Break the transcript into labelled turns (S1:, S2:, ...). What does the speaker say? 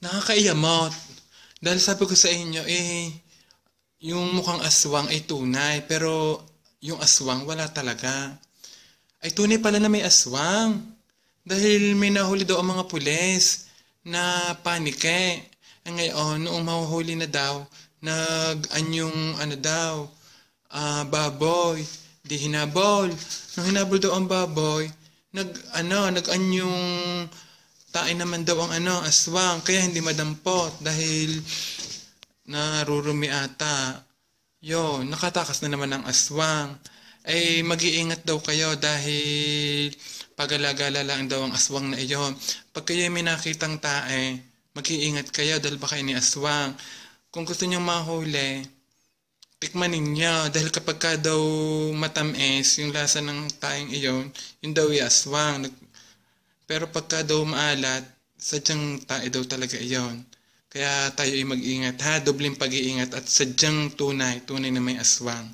S1: Nakakaiyamot. Dahil sabi ko sa inyo, eh, yung mukhang aswang ay tunay, pero yung aswang wala talaga. Ay tunay pala na may aswang. Dahil may nahuli daw ang mga pulis na panike. Ang ngayon, noong mahuhuli na daw, nag-anyong ano daw, ah, baboy, di hinabol. Nung hinabol daw ang baboy, nag, ano, nag-anyong tae naman daw ang ano, aswang. Kaya hindi madampot dahil narurumi ata. Yo, nakatakas na naman ang aswang. Ay mag-iingat daw kayo dahil pag-alagala lang daw ang aswang na iyon. Pag kayo may nakitang tae, mag-iingat kayo dahil baka ini aswang. Kung gusto niyong mahuli, tikman ninyo. Dahil kapag ka daw matamis, yung lasa ng taeng iyon, yun daw yung aswang. Pero pagka daw maalat, sadyang tae daw talaga iyon. Kaya tayo ay mag-ingat ha, dobling pag-iingat at sadyang tunay, tunay na may aswang.